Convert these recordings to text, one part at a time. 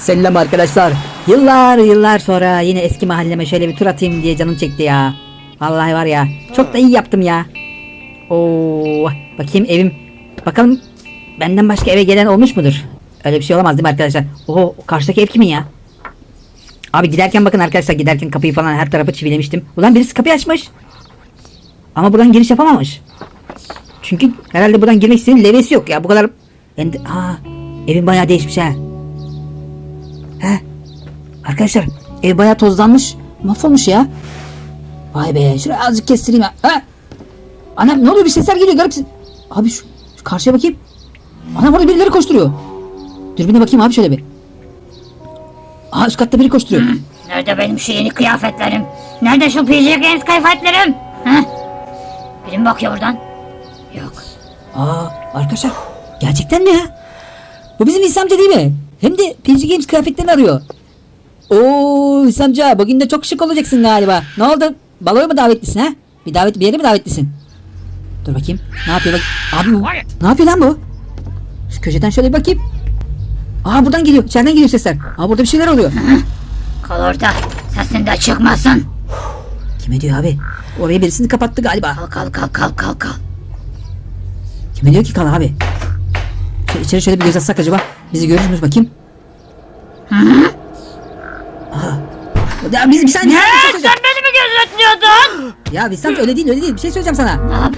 Selam arkadaşlar. Yıllar yıllar sonra yine eski mahalleme şöyle bir tur atayım diye canım çekti ya. Vallahi var ya çok da iyi yaptım ya. Oo, bakayım evim. Bakalım benden başka eve gelen olmuş mudur? Öyle bir şey olamaz değil mi arkadaşlar? Oo, karşıdaki ev kimin ya? Abi giderken bakın arkadaşlar giderken kapıyı falan her tarafı çivilemiştim. Ulan birisi kapıyı açmış. Ama buradan giriş yapamamış. Çünkü herhalde buradan girmek isteyen levesi yok ya. Bu kadar... Ende... Ha, evin bayağı değişmiş ha. He. Arkadaşlar ev bayağı tozlanmış. Mahvolmuş ya. Vay be şuraya azıcık kestireyim ya. Ha. Anam ne oluyor bir sesler geliyor garip. Abi şu, şu karşıya bakayım. Anam orada birileri koşturuyor. Dürbüne bakayım abi şöyle bir. Aa üst katta biri koşturuyor. Nerede benim şu yeni kıyafetlerim? Nerede şu PJ Games kıyafetlerim? Heh. Biri mi bakıyor buradan? Yok. Aa arkadaşlar gerçekten mi ya? Bu bizim İslamca değil mi? Hem de PG Games kıyafetlerini arıyor. Oo İslamca bugün de çok şık olacaksın galiba. Ne oldu? Baloya mı davetlisin ha? Bir davet bir yere mi davetlisin? Dur bakayım. Ne yapıyor bak? Abi bu. Ne yapıyor lan bu? Şu köşeden şöyle bir bakayım. Aa buradan geliyor. İçeriden geliyor sesler. Aa burada bir şeyler oluyor. Kal orada. Sesin de çıkmasın. Kime diyor abi? Oraya birisini kapattı galiba. Kal kal kal kal kal kal. Kime diyor ki kal abi? İçeri şöyle bir göz atsak acaba? Bizi görür müyüz bakayım? Aha. Ya biz bir saniye. saniye, bir şey Ne? Sen beni mi gözetliyordun? Ya Visam öyle değil öyle değil. Bir şey söyleyeceğim sana. Ne?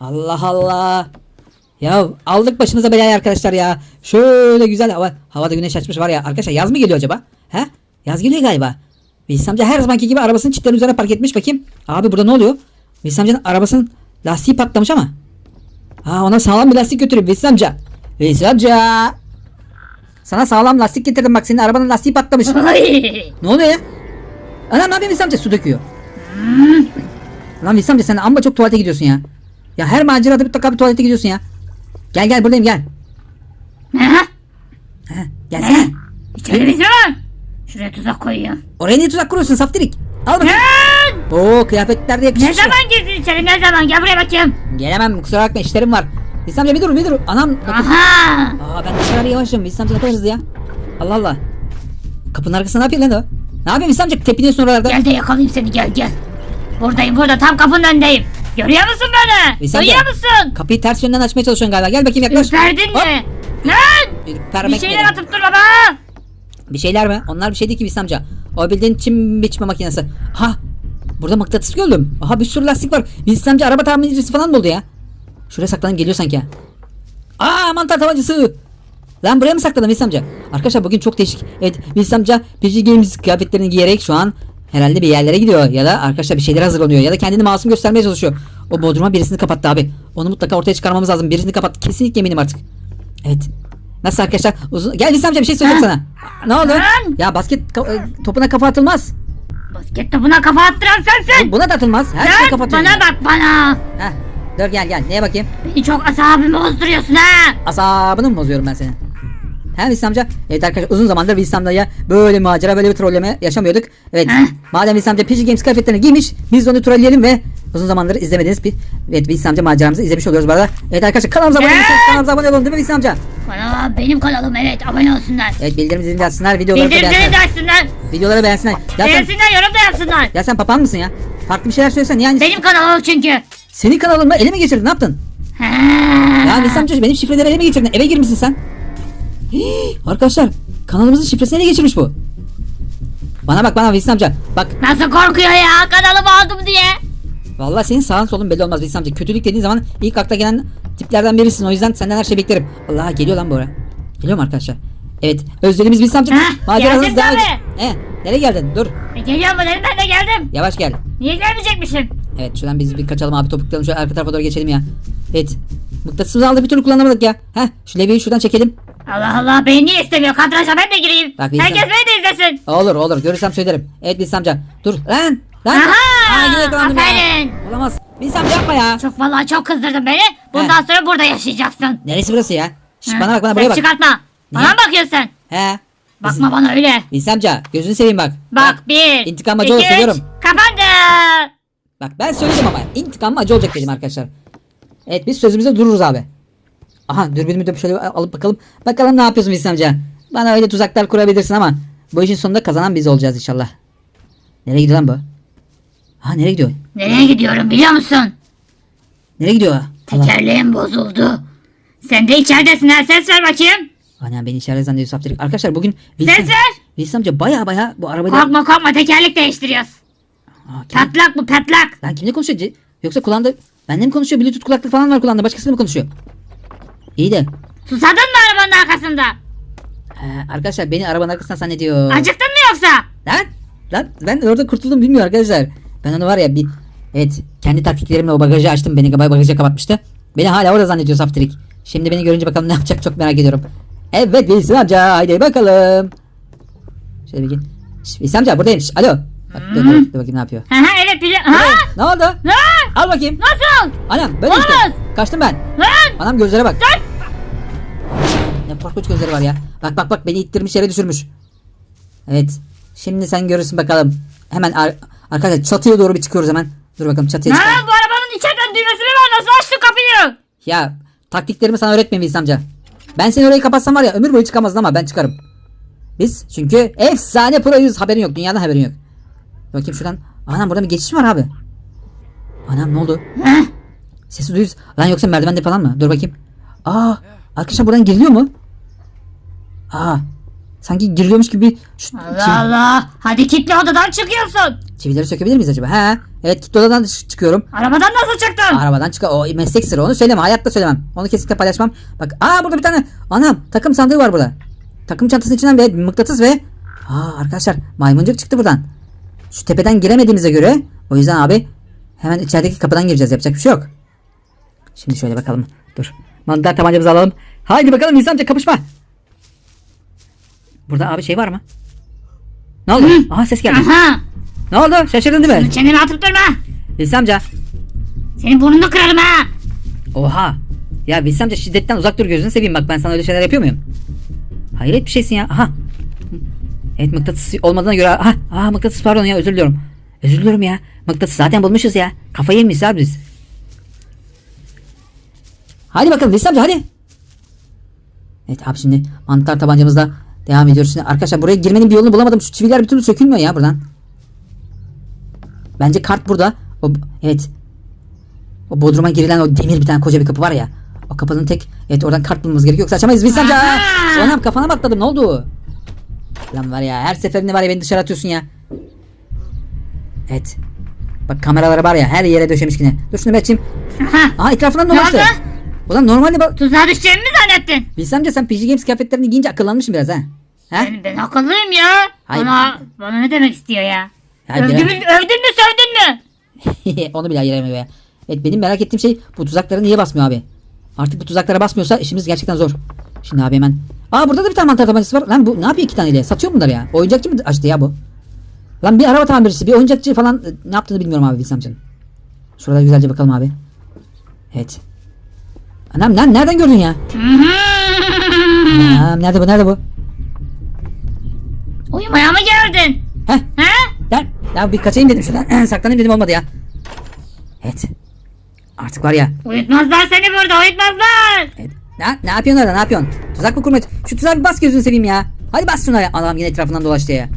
Allah Allah. Ya aldık başımıza belayı arkadaşlar ya. Şöyle güzel hava. Havada güneş açmış var ya. Arkadaşlar yaz mı geliyor acaba? He? Yaz geliyor galiba. Vilsamca her zamanki gibi arabasını çitlerin üzerine park etmiş bakayım. Abi burada ne oluyor? Vilsamca'nın arabasının lastiği patlamış ama. Ha ona sağlam bir lastik götürüp Vilsamca. Vilsamca. Sana sağlam lastik getirdim bak senin arabanın lastiği patlamış. Ne oluyor ya? Anam ne yapayım Vilsamca su döküyor. Lan Vilsamca sen amma çok tuvalete gidiyorsun ya. Ya her macerada mutlaka bir tuvalete gidiyorsun ya. Gel gel buradayım gel. Heh, gelsene. İçeri bizi mi? Şuraya tuzak koyuyorum. Oraya niye tuzak kuruyorsun saftirik? Al bakayım. Oo kıyafetler de yakışmış. Ne zaman girdin içeri ne zaman? Gel buraya bakayım. Gelemem kusura bakma işlerim var. İslamca bir dur bir dur. Anam. Kapı... Aha. Aa ben dışarı yavaşım. İslamca ne kadar hızlı ya. Allah Allah. Kapının arkasında ne yapıyor lan o? Ne yapıyorsun İslamca tepiniyorsun oralarda. Gel de yakalayayım seni gel gel. Buradayım burada tam kapının önündeyim. Görüyor musun beni? Veysel Duyuyor musun? Kapıyı ters yönden açmaya çalışıyorsun galiba. Gel bakayım yaklaş. Ürperdin Hop. mi? Lan! Ürpermek Bir şeyler ne? atıp durma bana. Bir şeyler mi? Onlar bir şey değil ki İslamca. O bildiğin çim biçme makinesi. Ha. Burada mıknatıs gördüm. Aha bir sürü lastik var. İslamca araba tamircisi falan mı oldu ya? Şuraya saklanayım geliyor sanki. Aa mantar tabancası. Lan buraya mı sakladın İslamca? Arkadaşlar bugün çok değişik. Evet İslamca PG Games kıyafetlerini giyerek şu an herhalde bir yerlere gidiyor. Ya da arkadaşlar bir şeyler hazırlanıyor. Ya da kendini masum göstermeye çalışıyor. O bodruma birisini kapattı abi. Onu mutlaka ortaya çıkarmamız lazım. Birisini kapat. Kesinlikle eminim artık. Evet. Nasıl arkadaşlar? Uzun... Gel İslamca bir şey söyleyeceğim sana. Ne oldu? Ya basket ka- e, topuna kafa atılmaz. Basket topuna kafa attıran sensin. Buna da atılmaz. Her şey kafa atıyor. bana bak bana. Heh. Dur gel gel. Neye bakayım? Beni çok asabımı bozduruyorsun ha. Asabını mı bozuyorum ben senin? He İslamca? Evet arkadaşlar uzun zamandır İslam'da böyle bir macera böyle bir trolleme yaşamıyorduk. Evet. Madem İslamca PG Games kıyafetlerini giymiş biz de onu trolleyelim ve uzun zamandır izlemediğiniz bir evet bir İslamca maceramızı izlemiş oluyoruz bu arada. Evet arkadaşlar kanalımıza abone değilseniz kanalımıza abone olun değil mi İslamca? Bana benim kanalım evet abone olsunlar. Evet bildirim zilini açsınlar videoları da Bildirimleri de beğensinler. açsınlar. Videoları beğensinler. Ya sen, Beğensinler yorum da yapsınlar. ya sen papağan mısın ya? Farklı bir şeyler söylesen yani. Benim kanalım çünkü. Senin kanalını ele mi geçirdin ne yaptın? Ha. Ya İslamca benim şifreleri ele mi geçirdin? Eve girmişsin sen. Hii, arkadaşlar kanalımızın şifresini ele geçirmiş bu. Bana bak bana Veysel amca. Bak Nasıl korkuyor ya kanalımı aldım diye. vallahi senin sağın solun belli olmaz Veysel amca. Kötülük dediğin zaman ilk akla gelen tiplerden birisin. O yüzden senden her şey beklerim. Allah geliyor lan bu ara. Geliyor mu arkadaşlar? Evet özlediğimiz Veysel amca. Maceramız ediyor. He, nereye geldin? Dur. E, geliyor mu dedim ben de geldim. Yavaş gel. Niye gelmeyecekmişim? Evet şuradan biz bir kaçalım abi topuklayalım şöyle arka tarafa doğru geçelim ya. Evet. Mıknatısımızı aldık bir türlü kullanamadık ya. Heh şu levyeyi şuradan çekelim. Allah Allah beni niye istemiyor? Kadraja ben de gireyim. Bak, Herkes insan- beni de izlesin. Olur olur görürsem söylerim. Evet Bilsem amca. Dur lan. Lan. Aha, Aa, yine yakalandım ya. aferin. Olamaz. Bilsem amca yapma ya. Çok vallahi çok kızdırdın beni. Bundan sonra burada yaşayacaksın. Neresi burası ya? Şş, bana bak bana buraya bak. çıkartma. Bana Niye? mı bakıyorsun sen? He. Bakma bana öyle. Bilsem amca gözünü seveyim bak. Bak bir. İntikam acı olur üç, söylüyorum. Kapandı. Bak ben söyledim ama intikam acı olacak dedim arkadaşlar. Evet biz sözümüzde dururuz abi. Aha dürbünümü de şöyle alıp bakalım. Bakalım ne yapıyorsun Wilson amca. Bana öyle tuzaklar kurabilirsin ama bu işin sonunda kazanan biz olacağız inşallah. Nereye gidiyor lan bu? Ha nereye gidiyor? Nereye gidiyorum biliyor musun? Nereye gidiyor? Tekerleğim bozuldu. Sen de içeridesin ha ses ver bakayım. Anam beni içeride zannediyor Saftirik. Arkadaşlar bugün Wilson, Ses ver. Wilson amca baya baya bu arabayla... Korkma korkma tekerlek değiştiriyoruz. Aa, kim- Patlak bu patlak. Lan kimle konuşuyor? Ce- Yoksa kulağında... Benimle mi konuşuyor? Bluetooth kulaklık falan var kulağında. Başkasıyla mı konuşuyor? İyi de. Susadın mı arabanın arkasında? Ee, arkadaşlar beni arabanın arkasından zannediyor. Acıktın mı yoksa? Lan! Lan ben orada kurtuldum bilmiyor arkadaşlar. Ben onu var ya bir... Evet kendi taktiklerimle o bagajı açtım. Beni bagajı kapatmıştı. Beni hala orada zannediyor Saftirik. Şimdi beni görünce bakalım ne yapacak çok merak ediyorum. Evet Wilson amca haydi bakalım. Şöyle bir. Şş, Wilson amca buradayım. Şş, alo. Bak, dur, dur, dur bakayım ne yapıyor. Hı evet biliyorum. Ha? Ne oldu? Ha? Al bakayım. Nasıl? Anam böyle işte. Kaçtım ben. Lan! Anam gözlere bak. Ne korkunç gözleri var ya. Bak bak bak beni ittirmiş yere düşürmüş. Evet. Şimdi sen görürsün bakalım. Hemen ar- arkadaşlar çatıya doğru bir çıkıyoruz hemen. Dur bakalım çatıya çıkalım. Ha bu arabanın içeriden düğmesi mi var? Nasıl açtı kapıyı? Ya taktiklerimi sana öğretmeyeyim İhsan amca. Ben seni orayı kapatsam var ya ömür boyu çıkamazdın ama ben çıkarım. Biz çünkü efsane proyuz haberin yok. Dünyadan haberin yok. Bakayım şuradan. Anam burada bir geçiş var abi. Anam ne oldu? Sesi duyuyoruz. Lan yoksa merdivende falan mı? Dur bakayım. Aa, arkadaşlar buradan giriliyor mu? Aa, sanki giriliyormuş gibi şu Allah çivi- Allah. Hadi kitle odadan çıkıyorsun. çivileri sökebilir miyiz acaba? He. Evet kitle odadan çıkıyorum. Arabadan nasıl çıktın? Arabadan çık. O meslek sırrı onu söyleme. Hayatta söylemem. Onu kesinlikle paylaşmam. Bak aa burada bir tane anam takım sandığı var burada. Takım çantasının içinden ve mıknatıs ve aa arkadaşlar maymuncuk çıktı buradan. Şu tepeden giremediğimize göre o yüzden abi hemen içerideki kapıdan gireceğiz. Yapacak bir şey yok. Şimdi şöyle bakalım. Dur. Mantar tabancamızı alalım. Haydi bakalım insanca kapışma. Burada abi şey var mı? Ne oldu? Aha ses geldi. Aha. Ne oldu? Şaşırdın değil mi? Çeneni atıp durma. İlse amca. Senin burnunu kırarım ha. Oha. Ya Bilsem amca şiddetten uzak dur gözünü seveyim bak ben sana öyle şeyler yapıyor muyum? Hayret bir şeysin ya. Aha. Evet mıknatıs olmadığına göre aha, aha mıknatıs pardon ya özür diliyorum. Özür ya. Mıknatıs zaten bulmuşuz ya. Kafayı yemişiz abi biz. Hadi bakalım Bilsem amca hadi. Evet abi şimdi mantar tabancamızla devam ediyoruz. Şimdi arkadaşlar buraya girmenin bir yolunu bulamadım. Şu çiviler bir türlü sökülmüyor ya buradan. Bence kart burada. O, evet o bodruma girilen o demir bir tane koca bir kapı var ya. O kapının tek evet oradan kart bulmamız gerekiyor. Yoksa açamayız biz amca. Anam kafana mı atladım ne oldu? Lan var ya her seferinde var ya beni dışarı atıyorsun ya. Evet. Bak kameraları var ya her yere döşemiş yine. Dur şunu açayım. Aha. Aha etrafından Ne oldu? Ulan normalde bak. Tuzağa düşeceğimi mi zannettin? Bilsem amca sen PG Games kıyafetlerini giyince akıllanmışsın biraz ha. Ha? Ben, ben akıllıyım ya. Hayır. Bana, bana ne demek istiyor ya? Ya övdün, biraz- mü, övdün mü sövdün mü? Onu bile ayıramıyor ya. Evet benim merak ettiğim şey bu tuzaklara niye basmıyor abi? Artık bu tuzaklara basmıyorsa işimiz gerçekten zor. Şimdi abi hemen. Aa burada da bir tane mantar tabancası var. Lan bu ne yapıyor iki taneyle? Satıyor bunları ya. Oyuncakçı mı açtı ya bu? Lan bir araba tamircisi, bir oyuncakçı falan e, ne yaptığını bilmiyorum abi Bilsamcığım. Şurada güzelce bakalım abi. Evet. Anam lan nereden gördün ya? Anam nerede bu nerede bu? Uyumaya mı geldin? Heh. Ha? Lan, lan bir kaçayım dedim şuradan. Saklanayım dedim olmadı ya. Evet. Artık var ya. Uyutmazlar seni burada uyutmazlar. Evet. Ne, ne yapıyorsun orada ne yapıyorsun? Tuzak mı kurmaya? Şu tuzağa bir bas gözünü seveyim ya. Hadi bas şuna ya. Adam yine etrafından dolaştı ya.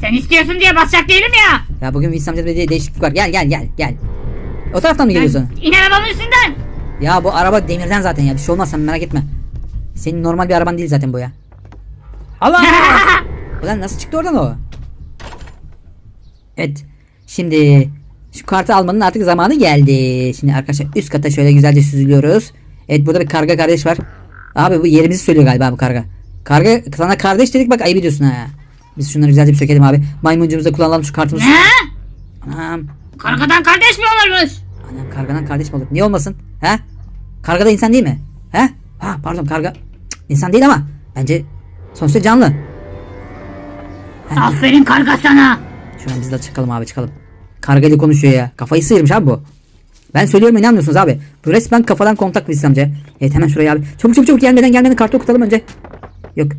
Sen istiyorsun diye basacak değilim ya. Ya bugün Wilson amcada bir değişiklik var. Gel gel gel gel. O taraftan mı geliyorsun? İn arabamın üstünden. Ya bu araba demirden zaten ya. Bir şey olmaz sen merak etme. Senin normal bir araban değil zaten bu ya. Allah! Ulan nasıl çıktı oradan o? Evet. Şimdi şu kartı almanın artık zamanı geldi. Şimdi arkadaşlar üst kata şöyle güzelce süzülüyoruz. Evet burada bir karga kardeş var. Abi bu yerimizi söylüyor galiba bu karga. Karga sana kardeş dedik bak ayıp ediyorsun ha. Biz şunları güzelce bir sökelim abi. Maymuncumuzu da kullanalım şu kartımızı. ne? Anam. Kargadan kardeş mi olurmuş? Anam kargadan kardeş mi olur? Niye olmasın? He? Karga da insan değil mi? He? Ha pardon karga. Cık, insan değil ama. Bence sonuçta canlı. Aferin karga sana. Şuradan biz de çıkalım abi çıkalım. Karga ile konuşuyor ya. Kafayı sıyırmış abi bu. Ben söylüyorum inanmıyorsunuz abi. Bu resmen kafadan kontak bir amca. Evet hemen şuraya abi. Çabuk çabuk çabuk gelmeden gelmeden kartı okutalım önce. Yok.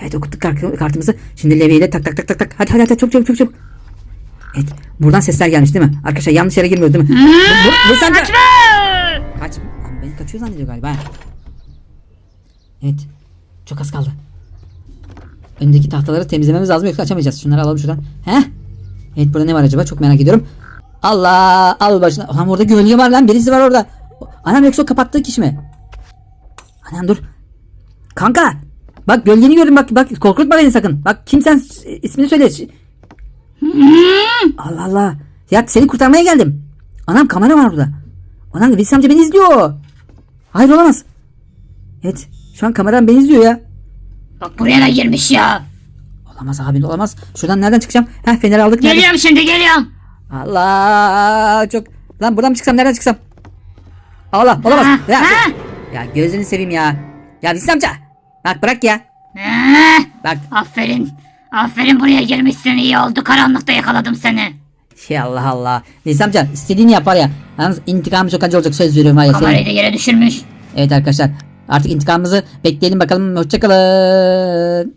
Evet okuttuk kart- kartımızı. Şimdi levyeyle tak tak tak tak tak. Hadi hadi hadi çabuk çabuk çabuk çabuk. Evet buradan sesler gelmiş değil mi? Arkadaşlar yanlış yere girmiyoruz değil mi? Bu, bu, bu sence- Kaçma. Kaç. Lan beni kaçıyor zannediyor galiba. Evet. Çok az kaldı. Öndeki tahtaları temizlememiz lazım yoksa açamayacağız. Şunları alalım şuradan. Heh. Evet burada ne var acaba? Çok merak ediyorum. Allah al başına. Anam orada gölge var lan. Birisi var orada. Anam yoksa kapattığı kişi mi? Anam dur. Kanka. Bak gölgeni gördüm bak bak korkutma beni sakın. Bak kim sen ismini söyle. Allah Allah. Ya seni kurtarmaya geldim. Anam kamera var burada. Anam Wilson amca beni izliyor. Hayır olamaz. Evet. Şu an kameram beni izliyor ya. Bak buraya da girmiş ya. Olamaz abi olamaz. Şuradan nereden çıkacağım? Heh feneri aldık. Geliyorum şimdi geliyorum. Allah çok. Lan buradan mı çıksam nereden çıksam? Allah olamaz. Ha, Ya, ha. ya gözünü seveyim ya. Ya Wilson amca. Bak bırak ya. Eh, Bak. aferin. Aferin buraya girmişsin iyi oldu karanlıkta yakaladım seni. Şey Allah Allah. Wilson amca istediğini yap var ya. Yalnız intikamı çok acı olacak söz veriyorum var ya. Kamerayı Senin. da yere düşürmüş. Evet arkadaşlar. Artık intikamımızı bekleyelim bakalım. Hoşçakalın.